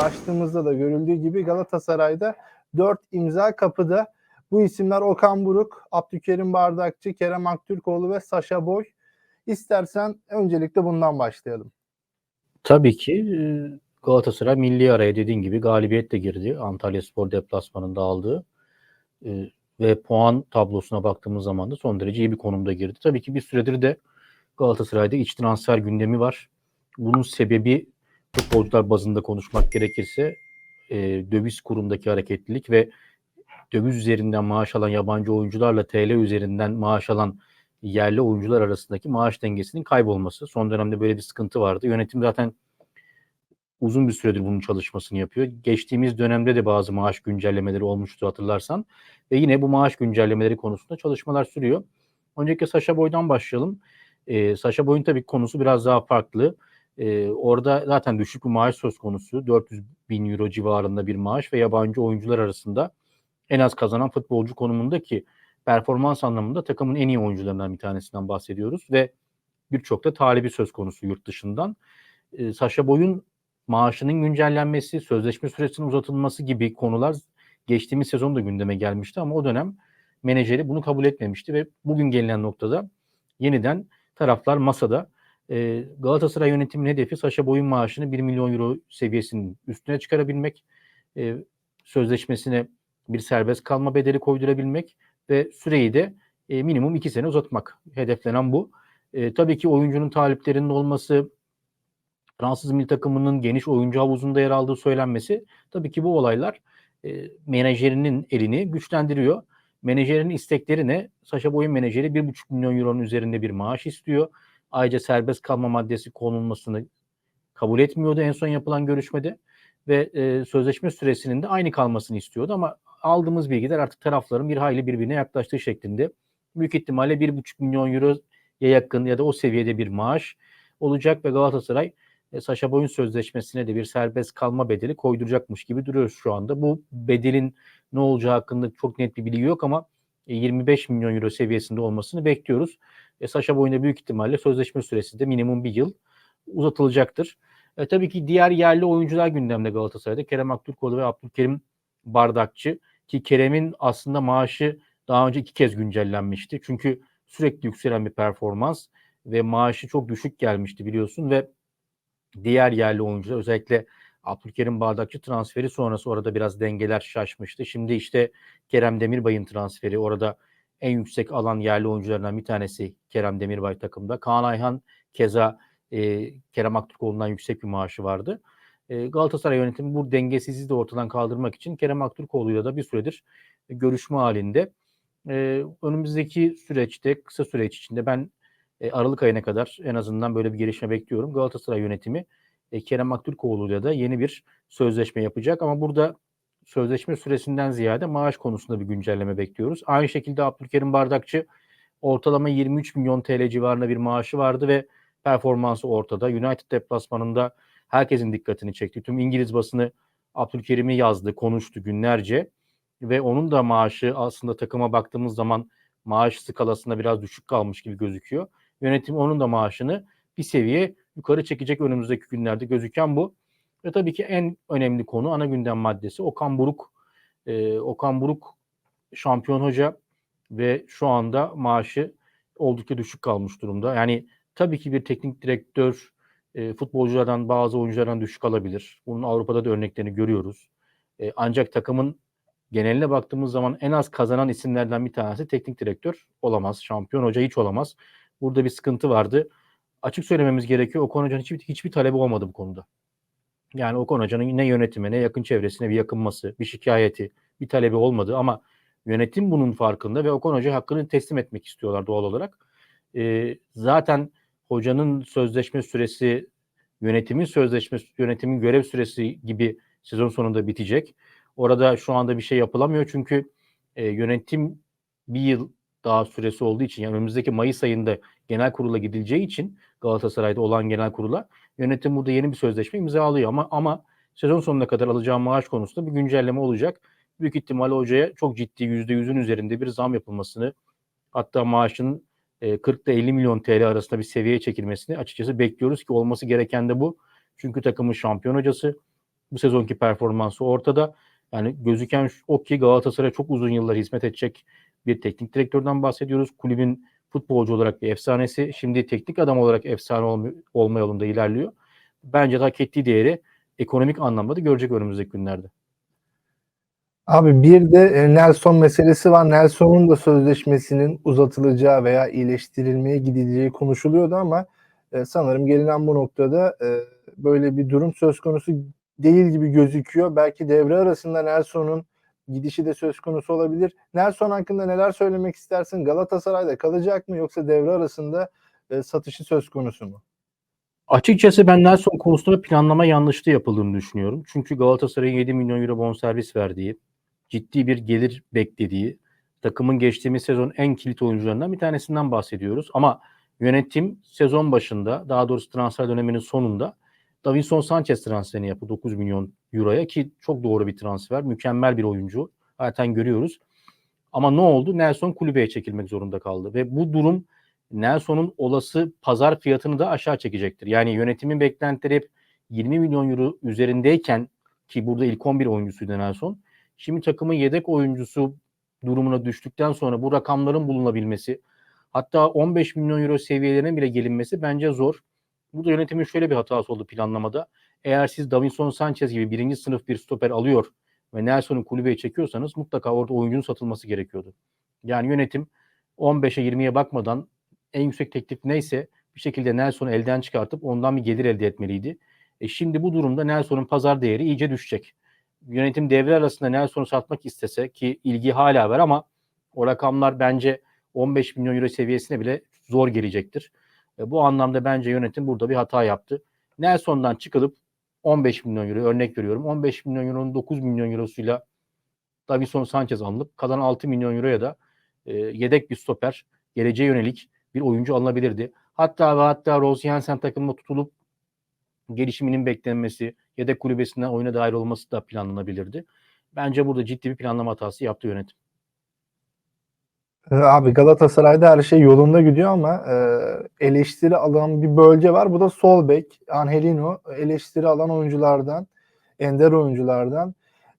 başlığımızda da görüldüğü gibi Galatasaray'da 4 imza kapıda. Bu isimler Okan Buruk, Abdülkerim Bardakçı, Kerem Aktürkoğlu ve Saşa Boy. İstersen öncelikle bundan başlayalım. Tabii ki e, Galatasaray milli araya dediğin gibi galibiyetle girdi. Antalya Spor deplasmanında aldığı e, ve puan tablosuna baktığımız zaman da son derece iyi bir konumda girdi. Tabii ki bir süredir de Galatasaray'da iç transfer gündemi var. Bunun sebebi futbolcular bazında konuşmak gerekirse e, döviz kurundaki hareketlilik ve döviz üzerinden maaş alan yabancı oyuncularla TL üzerinden maaş alan yerli oyuncular arasındaki maaş dengesinin kaybolması. Son dönemde böyle bir sıkıntı vardı. Yönetim zaten uzun bir süredir bunun çalışmasını yapıyor. Geçtiğimiz dönemde de bazı maaş güncellemeleri olmuştu hatırlarsan. Ve yine bu maaş güncellemeleri konusunda çalışmalar sürüyor. Öncelikle Saşa Boy'dan başlayalım. Ee, Saşa Boy'un tabii konusu biraz daha farklı. Ee, orada zaten düşük bir maaş söz konusu. 400 bin euro civarında bir maaş ve yabancı oyuncular arasında en az kazanan futbolcu konumunda ki performans anlamında takımın en iyi oyuncularından bir tanesinden bahsediyoruz ve birçok da talibi söz konusu yurt dışından. Ee, Saşa Boy'un maaşının güncellenmesi, sözleşme süresinin uzatılması gibi konular geçtiğimiz sezon da gündeme gelmişti ama o dönem menajeri bunu kabul etmemişti ve bugün gelinen noktada yeniden taraflar masada. Ee, Galatasaray yönetiminin hedefi Saşa Boy'un maaşını 1 milyon euro seviyesinin üstüne çıkarabilmek, e, sözleşmesine bir serbest kalma bedeli koydurabilmek ve süreyi de e, minimum 2 sene uzatmak. Hedeflenen bu. E, tabii ki oyuncunun taliplerinin olması, Fransız milli takımının geniş oyuncu havuzunda yer aldığı söylenmesi tabii ki bu olaylar menajerinin elini güçlendiriyor. Menajerin istekleri ne? Saşa Boy'un menajeri 1,5 milyon euronun üzerinde bir maaş istiyor. Ayrıca serbest kalma maddesi konulmasını kabul etmiyordu en son yapılan görüşmede ve e, sözleşme süresinin de aynı kalmasını istiyordu ama aldığımız bilgiler artık tarafların bir hayli birbirine yaklaştığı şeklinde. Büyük ihtimalle 1,5 milyon euroya yakın ya da o seviyede bir maaş olacak ve Galatasaray e, Saşa Boy'un sözleşmesine de bir serbest kalma bedeli koyduracakmış gibi duruyoruz şu anda. Bu bedelin ne olacağı hakkında çok net bir bilgi yok ama 25 milyon euro seviyesinde olmasını bekliyoruz. E, Saşa Boy'un büyük ihtimalle sözleşme süresi de minimum bir yıl uzatılacaktır. E, tabii ki diğer yerli oyuncular gündemde Galatasaray'da. Kerem Aktürkoğlu ve Abdülkerim Bardakçı ki Kerem'in aslında maaşı daha önce iki kez güncellenmişti. Çünkü sürekli yükselen bir performans ve maaşı çok düşük gelmişti biliyorsun ve diğer yerli oyuncular özellikle Abdülkerim Bardakçı transferi sonrası orada biraz dengeler şaşmıştı. Şimdi işte Kerem Demirbay'ın transferi orada en yüksek alan yerli oyuncularından bir tanesi Kerem Demirbay takımda. Kaan Ayhan keza e, Kerem Aktürkoğlu'ndan yüksek bir maaşı vardı. E, Galatasaray yönetimi bu dengesizliği de ortadan kaldırmak için Kerem Aktürkoğlu'yla da bir süredir görüşme halinde. E, önümüzdeki süreçte, kısa süreç içinde ben e, Aralık ayına kadar en azından böyle bir gelişme bekliyorum. Galatasaray yönetimi e, Kerem Aktürkoğlu'yla da yeni bir sözleşme yapacak ama burada sözleşme süresinden ziyade maaş konusunda bir güncelleme bekliyoruz. Aynı şekilde Abdülkerim Bardakçı ortalama 23 milyon TL civarında bir maaşı vardı ve performansı ortada. United deplasmanında herkesin dikkatini çekti. Tüm İngiliz basını Abdülkerim'i yazdı, konuştu günlerce ve onun da maaşı aslında takıma baktığımız zaman maaş skalasında biraz düşük kalmış gibi gözüküyor. Yönetim onun da maaşını bir seviye yukarı çekecek önümüzdeki günlerde gözüken bu. Ve tabii ki en önemli konu ana gündem maddesi Okan Buruk. Ee, Okan Buruk şampiyon hoca ve şu anda maaşı oldukça düşük kalmış durumda. Yani tabii ki bir teknik direktör e, futbolculardan bazı oyunculardan düşük alabilir. Bunun Avrupa'da da örneklerini görüyoruz. E, ancak takımın geneline baktığımız zaman en az kazanan isimlerden bir tanesi teknik direktör olamaz. Şampiyon hoca hiç olamaz. Burada bir sıkıntı vardı. Açık söylememiz gerekiyor. Okan Hoca'nın hiçbir, hiçbir talebi olmadı bu konuda. Yani Okan Hoca'nın ne yönetime ne yakın çevresine bir yakınması, bir şikayeti, bir talebi olmadı ama yönetim bunun farkında ve Okan Hoca hakkını teslim etmek istiyorlar doğal olarak. E, zaten hocanın sözleşme süresi, yönetimin sözleşme, yönetimin görev süresi gibi sezon sonunda bitecek. Orada şu anda bir şey yapılamıyor çünkü e, yönetim bir yıl daha süresi olduğu için yani önümüzdeki Mayıs ayında genel kurula gidileceği için Galatasaray'da olan genel kurula yönetim burada yeni bir sözleşme imzalıyor ama ama sezon sonuna kadar alacağı maaş konusunda bir güncelleme olacak. Büyük ihtimalle hocaya çok ciddi %100'ün üzerinde bir zam yapılmasını hatta maaşın 40 ile 50 milyon TL arasında bir seviyeye çekilmesini açıkçası bekliyoruz ki olması gereken de bu. Çünkü takımın şampiyon hocası Bu sezonki performansı ortada. Yani gözüken o ki Galatasaray çok uzun yıllar hizmet edecek bir teknik direktörden bahsediyoruz. Kulübün futbolcu olarak bir efsanesi. Şimdi teknik adam olarak efsane olma, olma yolunda ilerliyor. Bence de hak ettiği değeri ekonomik anlamda da görecek önümüzdeki günlerde. Abi bir de e, Nelson meselesi var. Nelson'un da sözleşmesinin uzatılacağı veya iyileştirilmeye gidileceği konuşuluyordu ama e, sanırım gelinen bu noktada e, böyle bir durum söz konusu değil gibi gözüküyor. Belki devre arasında Nelson'un gidişi de söz konusu olabilir. Nelson hakkında neler söylemek istersin? Galatasaray'da kalacak mı yoksa devre arasında e, satışı söz konusu mu? Açıkçası ben Nelson konusunda planlama yanlışlığı yapıldığını düşünüyorum. Çünkü Galatasaray'ın 7 milyon euro bonservis verdiği, ciddi bir gelir beklediği, takımın geçtiğimiz sezon en kilit oyuncularından bir tanesinden bahsediyoruz. Ama yönetim sezon başında, daha doğrusu transfer döneminin sonunda Davinson Sanchez transferini yaptı 9 milyon euroya ki çok doğru bir transfer. Mükemmel bir oyuncu. Zaten görüyoruz. Ama ne oldu? Nelson kulübeye çekilmek zorunda kaldı. Ve bu durum Nelson'un olası pazar fiyatını da aşağı çekecektir. Yani yönetimin beklentileri hep 20 milyon euro üzerindeyken ki burada ilk 11 oyuncusuydu Nelson. Şimdi takımın yedek oyuncusu durumuna düştükten sonra bu rakamların bulunabilmesi hatta 15 milyon euro seviyelerine bile gelinmesi bence zor. Burada yönetimin şöyle bir hatası oldu planlamada. Eğer siz Davinson Sanchez gibi birinci sınıf bir stoper alıyor ve Nelson'u kulübeye çekiyorsanız mutlaka orada oyuncunun satılması gerekiyordu. Yani yönetim 15'e 20'ye bakmadan en yüksek teklif neyse bir şekilde Nelson'u elden çıkartıp ondan bir gelir elde etmeliydi. E şimdi bu durumda Nelson'un pazar değeri iyice düşecek. Yönetim devre arasında Nelson'u satmak istese ki ilgi hala var ama o rakamlar bence 15 milyon euro seviyesine bile zor gelecektir. E bu anlamda bence yönetim burada bir hata yaptı. Nelson'dan çıkılıp 15 milyon euro örnek veriyorum. 15 milyon euronun 9 milyon eurosuyla Davison Sanchez alınıp kalan 6 milyon euroya da e, yedek bir stoper geleceğe yönelik bir oyuncu alınabilirdi. Hatta ve hatta Rose Jensen takımına tutulup gelişiminin beklenmesi, yedek kulübesinden oyuna dahil olması da planlanabilirdi. Bence burada ciddi bir planlama hatası yaptı yönetim. Ee, Abi Galatasaray'da her şey yolunda gidiyor ama e, eleştiri alan bir bölge var. Bu da sol bek. Angelino eleştiri alan oyunculardan, ender oyunculardan.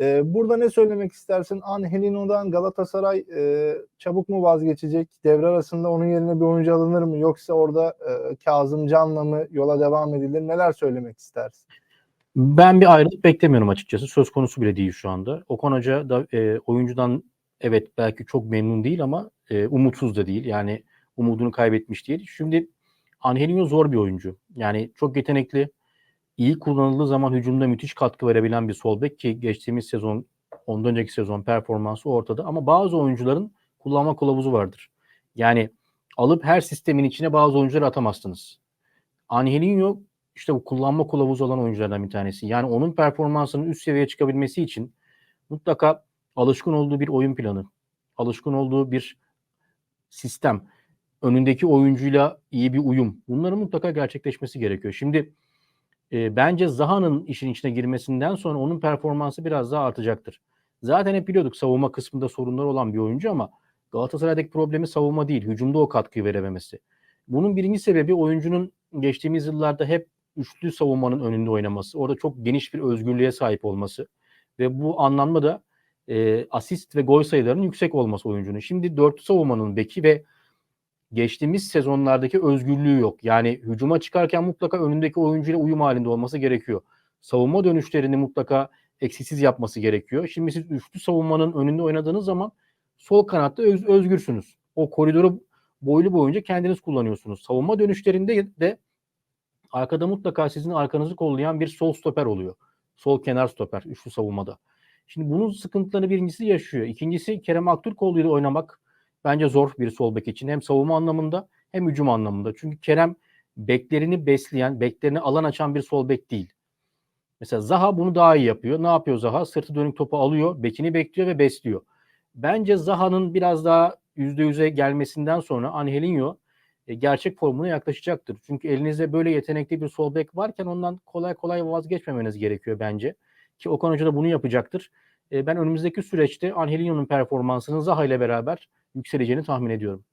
E, burada ne söylemek istersin? Angelino'dan Galatasaray e, çabuk mu vazgeçecek? Devre arasında onun yerine bir oyuncu alınır mı? Yoksa orada e, Kazım Can'la mı yola devam edilir? Neler söylemek istersin? Ben bir ayrılık beklemiyorum açıkçası. Söz konusu bile değil şu anda. Okan Hoca da e, oyuncudan evet belki çok memnun değil ama e, umutsuz da değil. Yani umudunu kaybetmiş değil. Şimdi Angelino zor bir oyuncu. Yani çok yetenekli. iyi kullanıldığı zaman hücumda müthiş katkı verebilen bir sol bek ki geçtiğimiz sezon ondan önceki sezon performansı ortada ama bazı oyuncuların kullanma kılavuzu vardır. Yani alıp her sistemin içine bazı oyuncuları atamazsınız. Angelino işte bu kullanma kılavuzu olan oyunculardan bir tanesi. Yani onun performansının üst seviyeye çıkabilmesi için mutlaka alışkın olduğu bir oyun planı, alışkın olduğu bir sistem, önündeki oyuncuyla iyi bir uyum. Bunların mutlaka gerçekleşmesi gerekiyor. Şimdi e, bence Zaha'nın işin içine girmesinden sonra onun performansı biraz daha artacaktır. Zaten hep biliyorduk savunma kısmında sorunlar olan bir oyuncu ama Galatasaray'daki problemi savunma değil, hücumda o katkıyı verememesi. Bunun birinci sebebi oyuncunun geçtiğimiz yıllarda hep üçlü savunmanın önünde oynaması. Orada çok geniş bir özgürlüğe sahip olması ve bu anlamda da e, asist ve gol sayılarının yüksek olması oyuncunun. Şimdi dörtlü savunmanın beki ve geçtiğimiz sezonlardaki özgürlüğü yok. Yani hücuma çıkarken mutlaka önündeki oyuncuyla uyum halinde olması gerekiyor. Savunma dönüşlerini mutlaka eksiksiz yapması gerekiyor. Şimdi siz üçlü savunmanın önünde oynadığınız zaman sol kanatta öz, özgürsünüz. O koridoru boylu boyunca kendiniz kullanıyorsunuz. Savunma dönüşlerinde de arkada mutlaka sizin arkanızı kollayan bir sol stoper oluyor. Sol kenar stoper üçlü savunmada. Şimdi bunun sıkıntılarını birincisi yaşıyor. İkincisi Kerem Aktürkoğlu ile oynamak bence zor bir sol bek için. Hem savunma anlamında hem hücum anlamında. Çünkü Kerem beklerini besleyen, beklerini alan açan bir sol bek değil. Mesela Zaha bunu daha iyi yapıyor. Ne yapıyor Zaha? Sırtı dönük topu alıyor, bekini bekliyor ve besliyor. Bence Zaha'nın biraz daha %100'e gelmesinden sonra Angelinho e, gerçek formuna yaklaşacaktır. Çünkü elinizde böyle yetenekli bir sol bek varken ondan kolay kolay vazgeçmemeniz gerekiyor bence. Ki Okan Hoca da bunu yapacaktır. E, ben önümüzdeki süreçte Angelinho'nun performansının Zaha ile beraber yükseleceğini tahmin ediyorum.